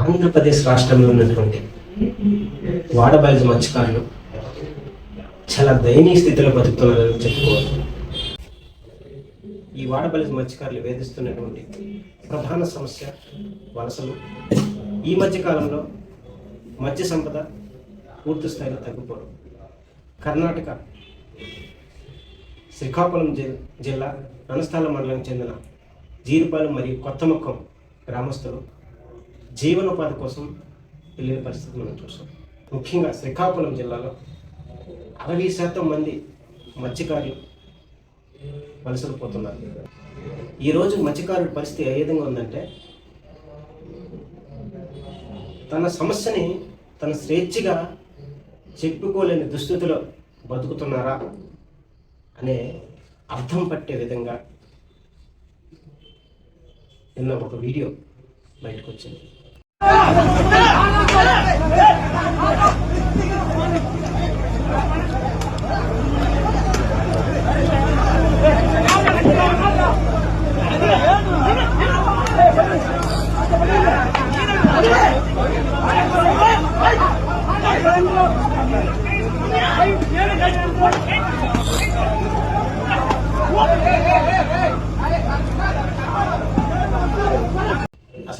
ఆంధ్రప్రదేశ్ రాష్ట్రంలో ఉన్నటువంటి వాడబలిజ మత్స్యకారులు చాలా దయనీయ స్థితిలో బతుకుతున్నారని చెప్పుకోవాలి. ఈ వాడబలిజ మత్స్యకారులు వేధిస్తున్నటువంటి ప్రధాన సమస్య వలసలు. ఈ మధ్య కాలంలో మత్స్య సంపద పూర్తి స్థాయిలో తగ్గిపోవడం. కర్ణాటక శ్రీకాకుళం జిల్ జిల్లా రణస్థల మండలానికి చెందిన జీరిపాలెం మరియు కొత్తముఖం గ్రామస్తులు జీవనోపాధి కోసం వెళ్ళిన పరిస్థితి మనం చూసాం. ముఖ్యంగా శ్రీకాకుళం జిల్లాలో అరవై శాతం మంది మత్స్యకారులు వలసలు పోతున్నారు. ఈరోజు మత్స్యకారుడి పరిస్థితి ఏ విధంగా ఉందంటే తన సమస్యని తన స్వేచ్ఛగా చెప్పుకోలేని దుస్థితిలో బతుకుతున్నారా? అనే అర్థం పట్టే విధంగా నిన్న ఒక వీడియో బయటకు వచ్చింది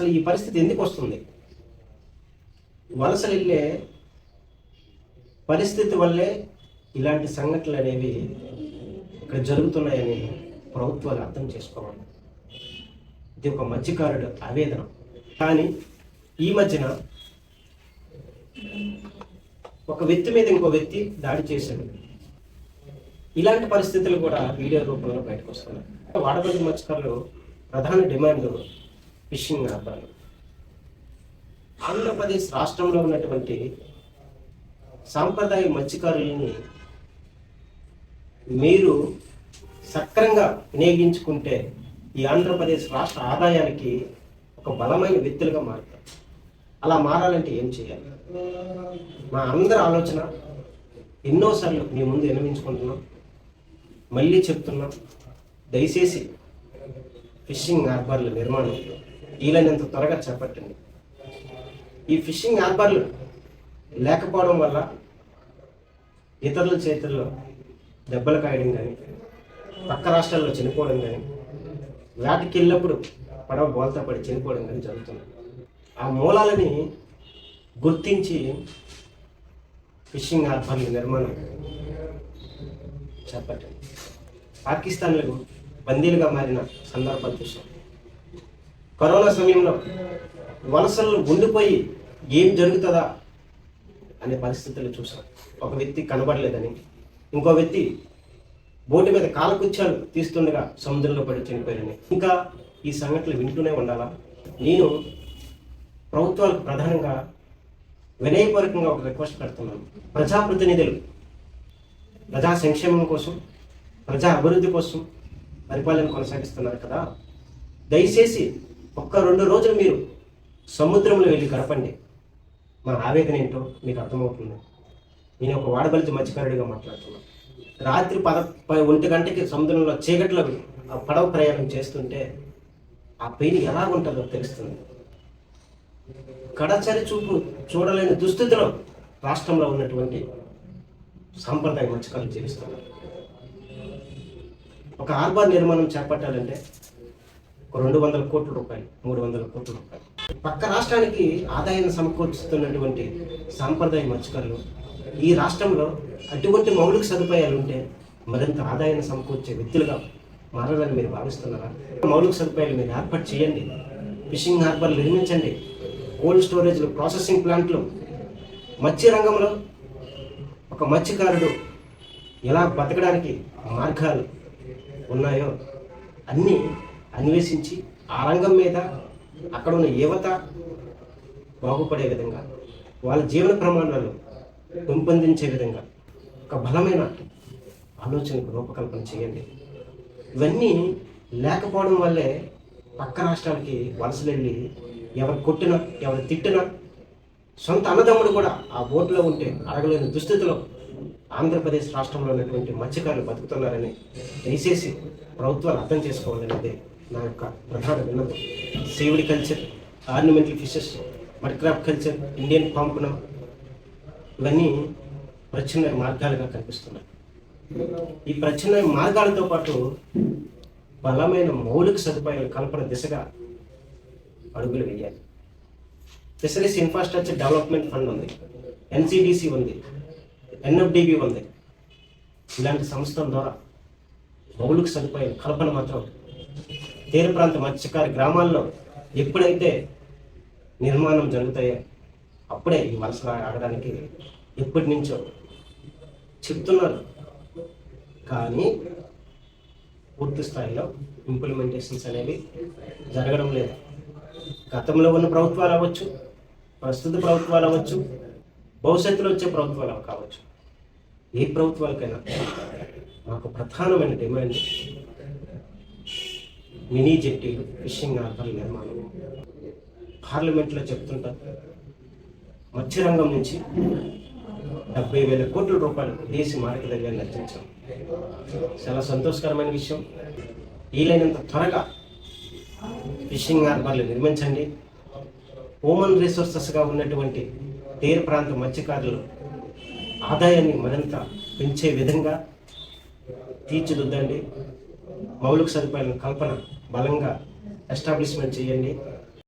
అసలు ఈ పరిస్థితి ఎందుకు వస్తుంది? వలసలు వెళ్ళే పరిస్థితి వల్లే ఇలాంటి సంఘటనలు అనేవి ఇక్కడ జరుగుతున్నాయని ప్రభుత్వాలు అర్థం చేసుకోవాలి. ఇది ఒక మత్స్యకారుడు ఆవేదన. కానీ ఈ మధ్యన ఒక వ్యక్తి మీద ఇంకో వ్యక్తి దాడి చేశాడు. ఇలాంటి పరిస్థితులు కూడా వీడియో రూపంలో బయటకు వస్తున్నాయి. వాడబడి మత్స్యకారులు ప్రధాన డిమాండ్ ఫిషింగ్ వ్యాపారం ఆంధ్రప్రదేశ్ రాష్ట్రంలో ఉన్నటువంటి సాంప్రదాయ మత్స్యకారులని మీరు సక్రంగా వినియోగించుకుంటే ఈ ఆంధ్రప్రదేశ్ రాష్ట్ర ఆదాయానికి ఒక బలమైన వ్యక్తులుగా మారుతారు. అలా మారాలంటే ఏం చేయాలి? మా అందరి ఆలోచన ఎన్నోసార్లు మీ ముందు వినమించుకుంటున్నాం మళ్ళీ చెప్తున్నాం. దయచేసి ఫిషింగ్ హార్బర్ల నిర్మాణం వీలైనంత త్వరగా చేపట్టండి. ఈ ఫిషింగ్ హార్బర్లు లేకపోవడం వల్ల ఇతరుల చేతుల్లో దెబ్బలు కాయడం కానీ పక్క రాష్ట్రాల్లో చనిపోవడం కానీ వేటకి వెళ్ళినప్పుడు పడవ బోల్తా పడి చనిపోవడం కానీ జరుగుతుంది. ఆ మూలాలని గుర్తించి ఫిషింగ్ హార్బర్ల నిర్మాణం చేపట్టండి. పాకిస్తాన్లకు బందీలుగా మారిన సందర్భాలు చూసాం కరోనా సమయంలో వలసలు ఉండిపోయి ఏం జరుగుతుందా అనే పరిస్థితులు చూసాం ఒక వ్యక్తి కనబడలేదని ఇంకో వ్యక్తి బోటు మీద కాలకుచ్చాలు తీస్తుండగా సముద్రంలో పడి చనిపోయారని. ఇంకా ఈ సంఘటనలు వింటూనే ఉండాలా? నేను ప్రభుత్వాలకు ప్రధానంగా వినయపూర్వకంగా ఒక రిక్వెస్ట్ పెడుతున్నాను. ప్రజాప్రతినిధులు ప్రజా సంక్షేమం కోసం ప్రజా అభివృద్ధి కోసం పరిపాలన కొనసాగిస్తున్నారు కదా. దయచేసి ఒక్క రెండు రోజులు మీరు సముద్రంలో వెళ్ళి గడపండి. మన ఆవేదన ఏంటో మీకు అర్థమవుతుంది. నేను ఒక వాడబలిచి మత్స్యకారుడిగా మాట్లాడుతున్నాను రాత్రి పద ఒంటి గంటకి సముద్రంలో చీకట్లో ఆ పడవ ప్రయాణం చేస్తుంటే ఆ పెయిన్ ఎలా ఉంటుందో తెలుస్తుంది. కడచరి చూపు చూడలేని దుస్థితిలో రాష్ట్రంలో ఉన్నటువంటి సాంప్రదాయ మత్స్యకారులు జీవిస్తున్నారు. ఒక ఆర్బార్ నిర్మాణం చేపట్టాలంటే రెండు వందల కోట్ల రూపాయలు మూడు వందల కోట్ల రూపాయలు. పక్క రాష్ట్రానికి ఆదాయాన్ని సమకూర్చుతున్నటువంటి సాంప్రదాయ మత్స్యకారులు ఈ రాష్ట్రంలో అటువంటి మౌలిక సదుపాయాలు ఉంటే మరింత ఆదాయాన్ని సమకూర్చే వ్యక్తులుగా మారాలని మీరు భావిస్తున్నారా? మౌలిక సదుపాయాలు మీరు ఏర్పాటు చేయండి. ఫిషింగ్ హార్బర్లు నిర్మించండి. కోల్డ్ స్టోరేజ్లు ప్రాసెసింగ్ ప్లాంట్లు. మత్స్య రంగంలో ఒక మత్స్యకారుడు ఎలా బతకడానికి మార్గాలు ఉన్నాయో అన్నీ అన్వేషించి ఆ రంగం మీద అక్కడ ఉన్న యువత బాగుపడే విధంగా వాళ్ళ జీవన ప్రమాణాలు పెంపొందించే విధంగా ఒక బలమైన ఆలోచనకు రూపకల్పన చేయండి. ఇవన్నీ లేకపోవడం వల్లే పక్క రాష్ట్రాలకి వలసలు వెళ్ళి ఎవరు కొట్టినా ఎవరు తిట్టినా సొంత అన్నదమ్ముడు కూడా ఆ బోట్లో ఉంటే అడగలేని దుస్థితిలో ఆంధ్రప్రదేశ్ రాష్ట్రంలో ఉన్నటువంటి మత్స్యకారులు బతుకుతున్నారని దయచేసి ప్రభుత్వాలు అర్థం చేసుకోవాలనేది నా యొక్క ప్రధాన విన్నపం seaweed culture ornamental fishes mud crab culture Indian పాంపునం ఇవన్నీ ప్రత్యామ్నాయ మార్గాలుగా కనిపిస్తున్నాయి. ఈ ప్రత్యామ్నాయ మార్గాలతో పాటు బలమైన మౌలిక సదుపాయాల కల్పన దిశగా అడుగులు వేయాలి. ఫిషరీస్ ఇన్ఫ్రాస్ట్రక్చర్ డెవలప్మెంట్ ఫండ్ ఉంది. ఎన్సిడిసి ఉంది. ఎన్ఎఫ్డిబి ఉంది. ఇలాంటి సంస్థల ద్వారా మౌలిక సదుపాయాల కల్పన మాత్రం తీర ప్రాంత మత్స్యకార గ్రామాల్లో ఎప్పుడైతే నిర్మాణం జరుగుతాయో అప్పుడే ఈ వలస ఆగడానికి ఎప్పటి నుంచో చెప్తున్నారు. కానీ పూర్తి స్థాయిలో ఇంప్లిమెంటేషన్స్ అనేవి జరగడం లేదు. గతంలో ఉన్న ప్రభుత్వాలు అవ్వచ్చు ప్రస్తుత ప్రభుత్వాలు అవ్వచ్చు భవిష్యత్తులో వచ్చే ప్రభుత్వాలు కావచ్చు. ఏ ప్రభుత్వాలకైనా మాకు ప్రధానమైన డిమాండ్ మినీ జెట్టీలు ఫిషింగ్ హార్బర్ నిర్మాణం. పార్లమెంట్లో చెప్తుంటారు మత్స్యరంగం నుంచి డెబ్బై వేల కోట్ల రూపాయలు దేశ మారక ద్రవ్యాన్ని చాలా సంతోషకరమైన విషయం. వీలైనంత త్వరగా ఫిషింగ్ హార్బర్లు నిర్మించండి. హ్యూమన్ రిసోర్సెస్గా ఉన్నటువంటి తీర ప్రాంత మత్స్యకారులు ఆదాయాన్ని మరింత పెంచే విధంగా తీర్చిదిద్దండి. మౌలిక సదుపాయాలను కల్పన బలంగా ఎస్టాబ్లిష్మెంట్ చేయండి.